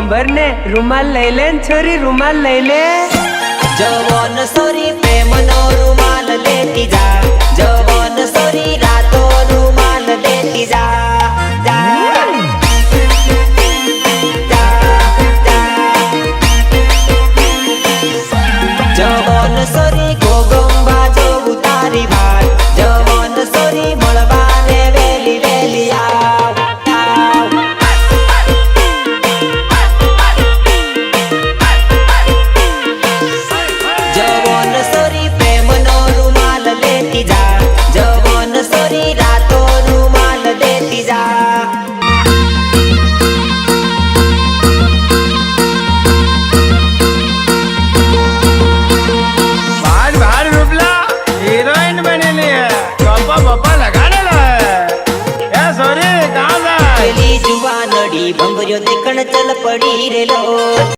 સાંભળ ને રૂમાલ લઈ લે ને છોરી રૂમાલ લઈ લે. જવાન સોરી પ્રેમનો રૂમાલ લેતી જા. જવાન સોરી રાતો રૂમાલ લેતી જા. જવન સોરી ગોગંબા છોકરીઓ દેખણ ચલ પડી રેલો